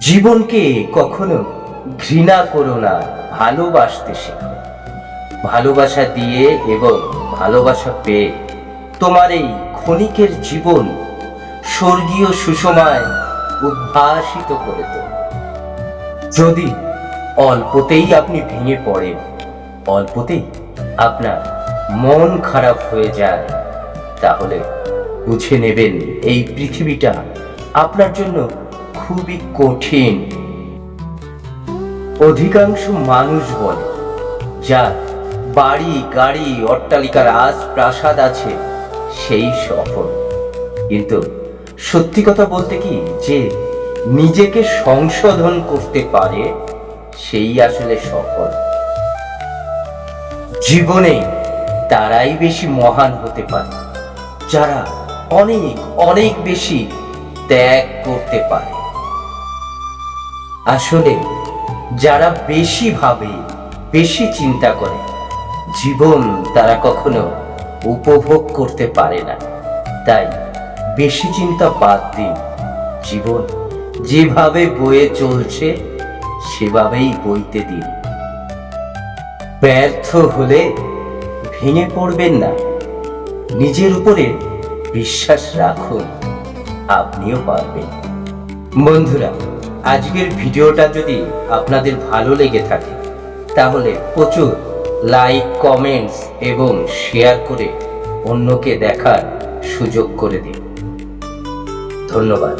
জীবনকে কখনো ঘৃণা করো না, ভালোবাসতে শেখো। ভালোবাসা দিয়ে এবং ভালোবাসা পেয়ে তোমার এই ক্ষণিকের জীবন স্বর্গীয় সুষমায় উদ্ভাসিত করে যদি অল্পতেই আপনি ভেঙে পড়েন, অল্পতেই আপনার মন খারাপ হয়ে যায়, তাহলে বুঝে নেবেন এই পৃথিবীটা আপনার জন্য খুবই কঠিন। অধিকাংশ মানুষ বলে যার বাড়ি, গাড়ি, অট্টালিকার আজ প্রাসাদ আছে, সেই সফল কিন্তু সত্যি কথা বলতে কি, যে নিজেকে সংশোধন করতে পারে, সেই আসলে সফল জীবনে তারাই বেশি মহান হতে পারে, যারা অনেক অনেক বেশি ত্যাগ করতে পারে। আসলে যারা বেশি ভাবে, বেশি চিন্তা করে, জীবন তারা কখনো উপভোগ করতে পারে না। তাই বেশি চিন্তা বাদ দিন জীবন যেভাবে বয়ে চলছে, সেভাবেই বইতে দিন। ব্যর্থ হলে ভেঙে পড়বেন না। নিজের উপরে বিশ্বাস রাখুন, আপনিও পারবেন। বন্ধুরা আজকের ভিডিওটা যদি আপনাদের ভালো লেগে থাকে, তাহলে প্রচুর লাইক, কমেন্টস এবং শেয়ার করে অন্যকে দেখার সুযোগ করে দিন। ধন্যবাদ।